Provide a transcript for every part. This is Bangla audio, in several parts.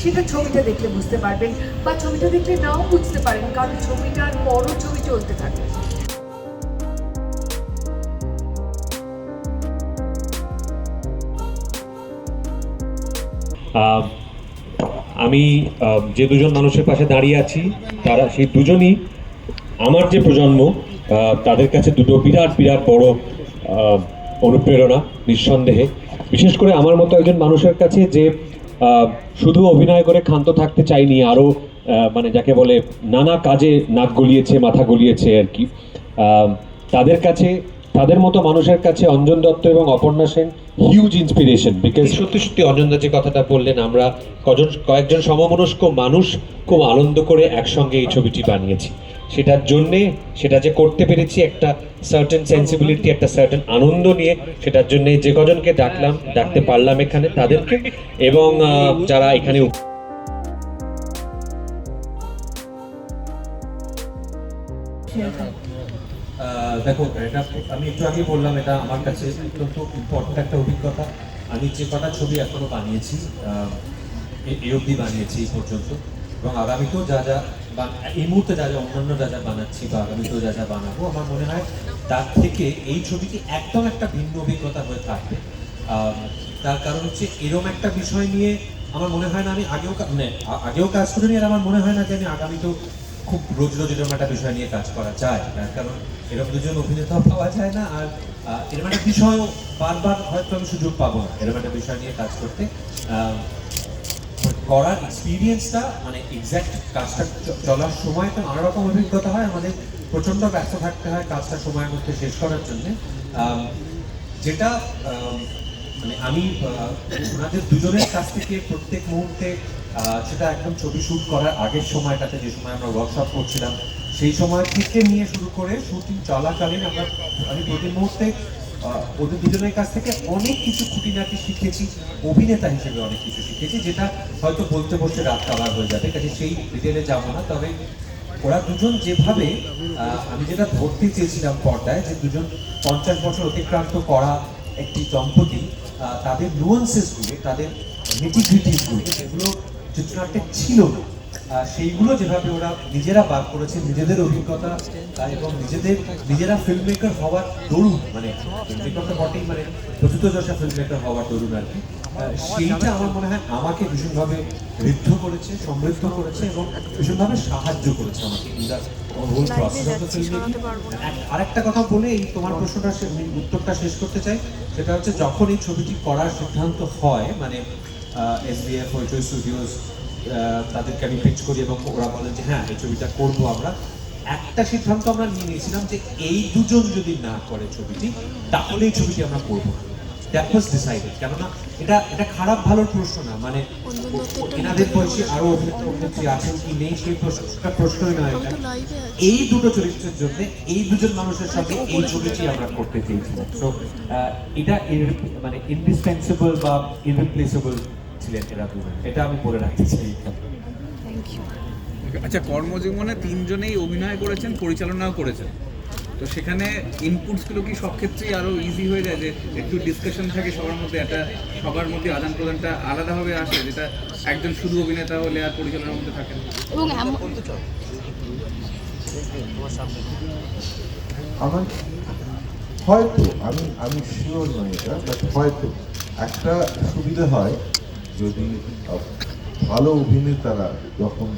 সেটা ছবিটা দেখলে বুঝতে পারবেন বা ছবিটা দেখলে নাও বুঝতে পারেন, কারণ ছবিটার বড় ছবি চলতে থাকে। আমি যে দুজন মানুষের পাশে দাঁড়িয়ে আছি, তারা, সেই দুজনই আমার যে প্রজন্ম তাদের কাছে দুটো বিরাট বিরাট বড় অনুপ্রেরণা, নিঃসন্দেহে। বিশেষ করে আমার মতো একজন মানুষের কাছে যে শুধু অভিনয় করে ক্ষান্ত থাকতে চাইনি আরও মানে যাকে বলে নানা কাজে নাক গলিয়েছে, মাথা গলিয়েছে আর কি। তাদের কাছে, তাদের মতো মানুষের কাছে অঞ্জন দত্ত এবং Aparna Sen huge inspiration because সত্যি সত্যি অঞ্জন দা যে কথাটা বললেন, আমরা কজন, কয়েকজন সমমনস্ক মানুষ খুব আনন্দ করে একসঙ্গে এই ছবিটি বানিয়েছি। সেটার জন্যে সেটা যে করতে পেরেছি একটা সার্টেন সেন্সিবিলিটি একটা সার্টেন আনন্দ নিয়ে, সেটার জন্য যে কজনকে ডাকলাম, ডাকতে পারলাম এখানে তাদেরকে এবং যারা এখানে দেখো, এটা আমি একটু আগে বললাম, এটা আমার কাছে অত্যন্ত ইম্পর্টেন্ট একটা অভিজ্ঞতা। আমি যে কটা ছবি এখনও বানিয়েছি এ- অবধি বানিয়েছি এই পর্যন্ত। এবং আগামীতেও যা যা বা- এই মুহূর্তে যা যা অন্যান্য যা যা বানাচ্ছি বা আগামীতেও যা যা বানাবো, আমার মনে হয় তার থেকে এই ছবিটি একদম একটা ভিন্ন অভিজ্ঞতা হয়ে থাকবে। তার কারণ হচ্ছে এরম একটা বিষয় নিয়ে আমার মনে হয় না আমি আগেও মানে আগেও কাজ করিনি আর আমার মনে হয় না যে আমি আগামীতেও খুব রোজ রোজ এরকম একটা বিষয় নিয়ে কাজ করা যায় তার কারণ এরকম দুজন অভিনেতা পাওয়া যায় না আর এরকম একটা বিষয়ও বারবার হয়তো আমি সুযোগ পাবো না এরকম একটা বিষয় নিয়ে কাজ করতে। করার এক্সপিরিয়েন্সটা মানে এক্স্যাক্ট কাজটা চলার সময় তো নানা রকম অভিজ্ঞতা হয়। আমাদের প্রচণ্ড ব্যস্ত থাকতে হয় কাজটা সময়ের মধ্যে শেষ করার জন্য। যেটা মানে আমি ওনাদের দুজনের কাছ থেকে প্রত্যেক মুহূর্তে সেটা একদম ছবি শুট করার আগের সময়টাতে, যে সময় আমরা ওয়ার্কশপ করছিলাম, সেই সময় থেকে নিয়ে শুরু করে শুটিং চলাকালীন আমরা, আমি প্রতি মুহূর্তে ওদের দুজনের কাছ থেকে অনেক কিছু খুঁটিনাটি শিখেছি, অভিনেতা হিসেবে অনেক কিছু শিখেছি, যেটা হয়তো বলতে বলতে রাত কাবার হয়ে যাবে, কাজে সেই ডিটেলে যাব না, তবে ওরা দুজন যেভাবে আমি যেটা ধরতে চেয়েছিলাম পর্দায়, যে দুজন পঞ্চাশ বছর অতিক্রান্ত করা একটি দম্পতি তাদের নুয়ান্সেসগুলো তাদের নেটিভিটিসগুলো এগুলো চিত্রনাট্যে ছিল না। সেইগুলো যেভাবে ওরা নিজেরা বার করেছে নিজেদের অভিজ্ঞতা এবং নিজেদের নিজেরা ফিল্ম মেকার হওয়ার দরুন মানে ফিল্ম মেকার তো বটেই মানে প্রচুত যশা ফিল্ম মেকার হওয়ার দরুন আর কি। সেইটা আমার মনে হয় আমাকে ভীষণভাবে ঋদ্ধ করেছে সমৃদ্ধ করেছে এবং ভীষণভাবে সাহায্য করেছে আমাকে in the whole process of the film আরেকটা কথা বলে এই তোমার প্রশ্নটা উত্তরটা শেষ করতে চাই সেটা হচ্ছে যখন এই ছবিটি করার সিদ্ধান্ত হয় মানে এস এসবিএফ হইচই স্টুডিওস তাদেরকে আমি পিচ করি এবং ওরা বলেন যে হ্যাঁ এই ছবিটা করব আমরা। একটা সিদ্ধান্ত আমরা নিয়ে নিয়েছিলাম যে এই দুজন যদি না করে ছবিটি তাহলে এই ছবিটি আমরা করব দ্যাট ওয়াজ ডিসাইডেড কেননা এটা এটা খারাপ ভালোর প্রশ্ন না। মানে এনাদের বয়সী আরও অভিনেত্রী আছেন কি নেই সেই প্রশ্নটা প্রশ্নই নয় এটা এই দুটো চরিত্রের জন্য এই দুজন মানুষের সাথে এই ছবিটি আমরা করতে চেয়েছিলাম। সো এটা মানে ইনডিসপেন্সিবল বা ইররিপ্লেসেবল ছিলেন এরা দুজন। এটা আমি বলে রাখতে চাই। আচ্ছা কর্মজীবনে তিনজনেই অভিনয় করেছেন পরিচালনাও করেছেন। তো সেখানে ইনপুটসগুলো কি সব ক্ষেত্রেই আরও ইজি হয়ে যায়? যে একটু ডিসকাশন থাকে সবার মধ্যে একটা সবার মধ্যে আদান প্রদানটা আলাদাভাবে আসে যেটা একজন শুধু অভিনেতা হলে আর পরিচালনার মধ্যে থাকে না। এবং আমার হয়তো আমি আমি শিওর নই এটা বাট হয়তো একটা সুবিধা হয় যদি ভালো অভিনেতারা যখন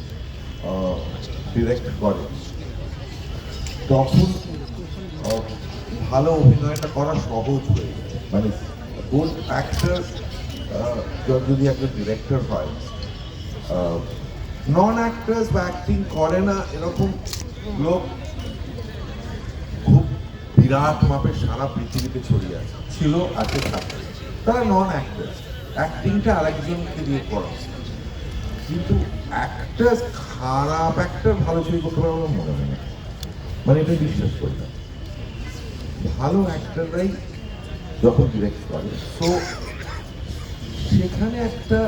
ডিরেক্ট করে, তখন ভালো অভিনয়টা করা সহজ হয়ে মানে গুড অ্যাক্টর যদি একটা ডিরেক্টর হয় নন অ্যাক্টার্স বা অ্যাক্টিং করে না, এরকম লোক খুব বিরাট মাপের সারা পৃথিবীতে ছড়িয়ে আছে। ছিল আছে তারা নন অ্যাক্টার অ্যাক্টিংটা আরেকজনকে দিয়ে করা। কিন্তু অ্যাক্টার খারাপ অ্যাক্টার ভালো ছবি করতে পারে আমার মনে হয় না। মানে এটা বিশ্বাস করি না। ভালো অ্যাক্টাররাই যখন ডিরেক্ট করে। তো সেখানে একটা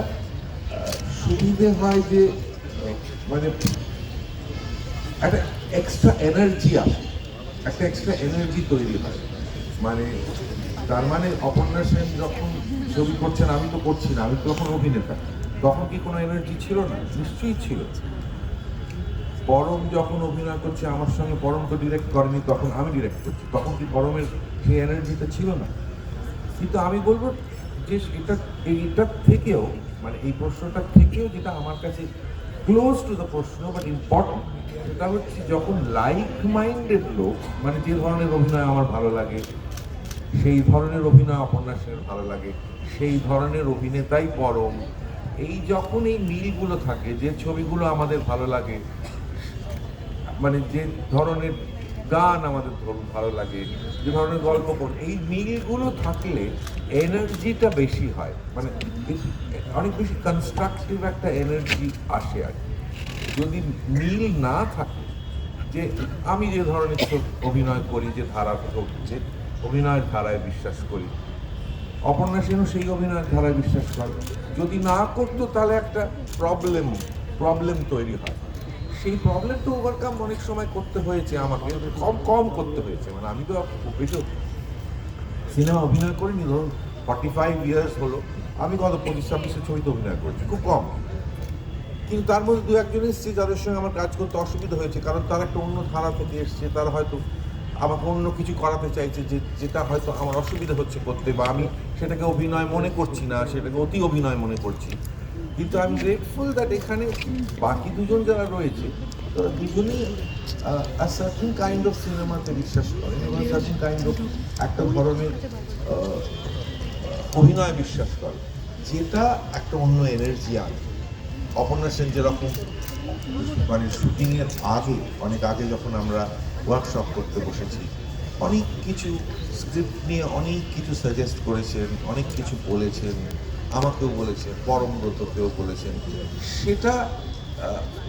সুবিধে হয় যে মানে একটা এক্সট্রা এনার্জি আসে। একটা এক্সট্রা এনার্জি তৈরি হয়। মানে তার মানে অপর্ণা সেন যখন ছবি করছেন, আমি তো করছি না, আমি তখন অভিনেতা। তখন কি কোনো এনার্জি ছিল না? নিশ্চয়ই ছিল। পরম যখন অভিনয় করছে, আমার সঙ্গে পরম তো ডিরেক্ট করেনি, তখন আমি ডিরেক্ট করছি। তখন কি পরমের সেই এনার্জিটা ছিল না? কিন্তু আমি বলব যে এটা এইটার থেকেও মানে এই প্রশ্নটা থেকেও যেটা আমার কাছে ক্লোজ টু দ্য প্রশ্ন বাট ইম্পর্টেন্ট সেটা হচ্ছে যখন লাইক মাইন্ডেড লোক মানে যে ধরনের অভিনয় আমার ভালো লাগে সেই ধরনের অভিনয় অপর্ণা সেনের ভালো লাগে, সেই ধরনের অভিনেতাই পরম এই যখন এই মিলগুলো থাকে, যে ছবিগুলো আমাদের ভালো লাগে মানে যে ধরনের গান আমাদের ধরুন ভালো লাগে, যে ধরনের গল্প পড় এই মিলগুলো থাকলে এনার্জিটা বেশি হয় মানে অনেক বেশি কনস্ট্রাকটিভ একটা এনার্জি আসে আর। যদি মিল না থাকে, যে আমি যে ধরনের অভিনয় করি, যে ধারা যে অভিনয়ের ধারায় বিশ্বাস করি। অপর্ণা সেনও সেই অভিনয়ের ধারায় বিশ্বাস করে। যদি না করতো, তাহলে একটা প্রবলেম প্রবলেম তৈরি হয়। সেই প্রবলেমটা ওভারকাম অনেক সময় করতে হয়েছে আমাকে। কম কম করতে হয়েছে। মানে আমি তো বেশি সিনেমা অভিনয় করিনি, ধরুন ফর্টি ফাইভ ইয়ার্স হলো। আমি গত পঁচিশ, ছাব্বিশে ছবিতে অভিনয় করেছি, খুব কম। কিন্তু তার মধ্যে দু একজন এসেছে যাদের সঙ্গে আমার কাজ করতে অসুবিধা হয়েছে, কারণ তারা একটা অন্য ধারা থেকে এসছে। তারা হয়তো আমাকে অন্য কিছু করাতে চাইছে যে, যেটা হয়তো আমার অসুবিধা হচ্ছে করতে বা আমি সেটাকে অভিনয় মনে করছি না, সেটাকে অতি অভিনয় মনে করছি। কিন্তু আমি গ্রেটফুল দ্যাট এখানে বাকি দুজন যারা রয়েছে, তারা দুজনেই সার্টিন কাইন্ড অফ সিনেমাতে বিশ্বাস করেন এবং সার্টিন কাইন্ড অফ একটা ধরনের অভিনয় বিশ্বাস করে যেটা একটা অন্য এনার্জি আনে। অপর্ণা সেন যেরকম মানে শুটিংয়ের আগে, অনেক আগে যখন আমরা ওয়ার্কশপ করতে বসেছি। অনেক কিছু স্ক্রিপ্ট নিয়ে অনেক কিছু সাজেস্ট করেছেন, অনেক কিছু বলেছেন, আমাকেও বলেছেন, পরমব্রতকেও বলেছেন। সেটা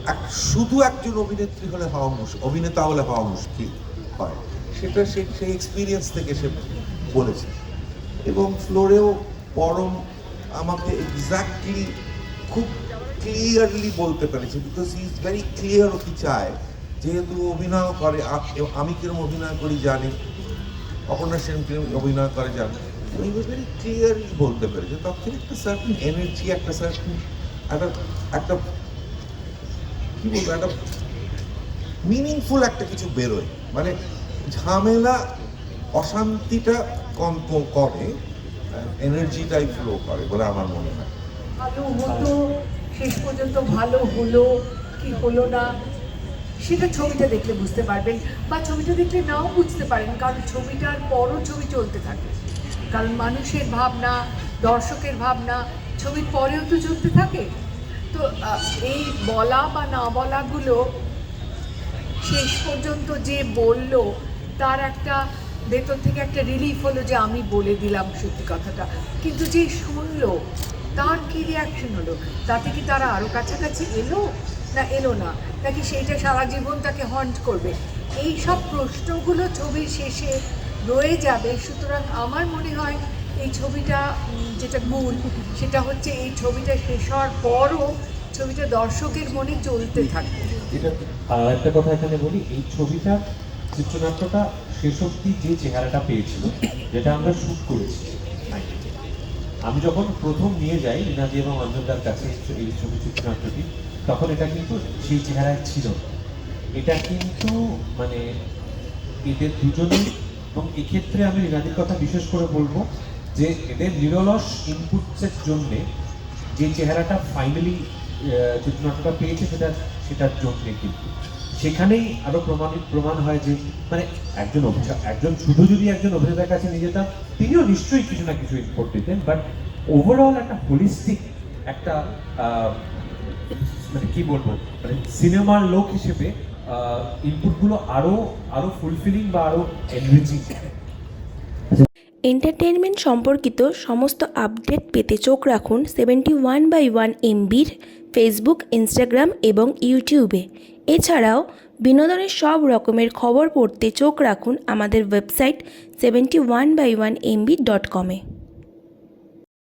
এক- শুধু একজন অভিনেত্রী হলে হওয়া মুশকিল অভিনেতা হলে হওয়া মুশকিল হয়। সেটা সে, সেই এক্সপিরিয়েন্স থেকে সে বলেছে। এবং ফ্লোরেও পরম আমাকে এক্স্যাক্টলি খুব ক্লিয়ারলি বলতে পেরেছে বিকজ ইজ ভেরি ক্লিয়ার ও কি চায় যেহেতু অভিনয় করে আমি কিরম অভিনয় করি জানি। অপর্ণা সেন কিরম অভিনয় করে জানি। হি ওয়াজ ভেরি ক্লিয়ারলি বলতে পেরেছে। তার থেকে একটা সার্টিন এনার্জি একটা সার্টিন একটা একটা কি বলব, একটা মিনিংফুল একটা কিছু বেরোয়। মানে ঝামেলা, অশান্তিটা কম কমে এনার্জিটাই ফ্লো করে বলে আমার মনে হয়। ভালো হতো শেষ পর্যন্ত ভালো হলো, কি হলো না? সেটা ছবিটা দেখলে বুঝতে পারবেন বা ছবিটা দেখলে নাও বুঝতে পারেন, কারণ ছবিটার পরও ছবি চলতে থাকে। কারণ মানুষের ভাবনা, দর্শকের ভাবনা, ছবির পরেও তো চলতে থাকে। তো এই বলা বা না বলাগুলো শেষ পর্যন্ত যে বলল, তার একটা ভেতর থেকে একটা রিলিফ হলো যে আমি বলে দিলাম সত্যি কথাটা। কিন্তু যে শুনলো, তার কী রিয়াকশন হলো? তাতে কি তারা আরও কাছাকাছি এলো? না, এলো না। নাকি সেইটা সারা জীবন তাকে হন্ট করবে? এই সব প্রশ্নগুলো ছবির শেষে রয়ে যাবে। সুতরাং আমার মনে হয় এই ছবিটা যেটা মূল, সেটা হচ্ছে এই ছবিটা শেষ হওয়ার পরও ছবিটা দর্শকের মনে চলতে থাকবে। এটা একটা কথা এখানে বলি, এই ছবিটা, চিত্রনাট্যটা শেষ অব্দি যে চেহারাটা পেয়েছিল, যেটা আমরা শুট করেছি। আমি যখন প্রথম নিয়ে যাই রিনাজি এবং অঞ্জনদার কাছে এই ছবি, চিত্রনাট্যটি তখন এটা কিন্তু সেই চেহারায় ছিল। এটা কিন্তু মানে এদের দুজনেই এবং এক্ষেত্রে আমি রিনাদির কথা বিশেষ করে বলব যে এদের নিরলস ইনপুটসের জন্যে যে চেহারাটা ফাইনালি চিত্রনাট্যটা পেয়েছে সেটা, সেটার জন্যে কিন্তু সেখানেই আরও প্রমাণিত, প্রমাণ হয় যে মানে একজন অভিনেতা একজন শুধু যদি একজন অভিনেতার কাছে নিয়ে যেতাম, তিনিও নিশ্চয়ই কিছু না কিছু ইনপুট দিতেন বাট ওভারঅল একটা হোলিস্টিক একটা মানে কি বলব? মানে সিনেমার লোক হিসেবে ইনপুটগুলো ফুলফিলিং বা এনরিচিং এন্টারটেনমেন্ট সম্পর্কিত সমস্ত আপডেট পেতে চোখ রাখুন সেভেন্টি ওয়ান বাই ওয়ান এমবির ফেসবুক ইনস্টাগ্রাম এবং ইউটিউবে এছাড়াও বিনোদনের সব রকমের খবর পড়তে চোখ রাখুন আমাদের website seventy one by one MB dot কমে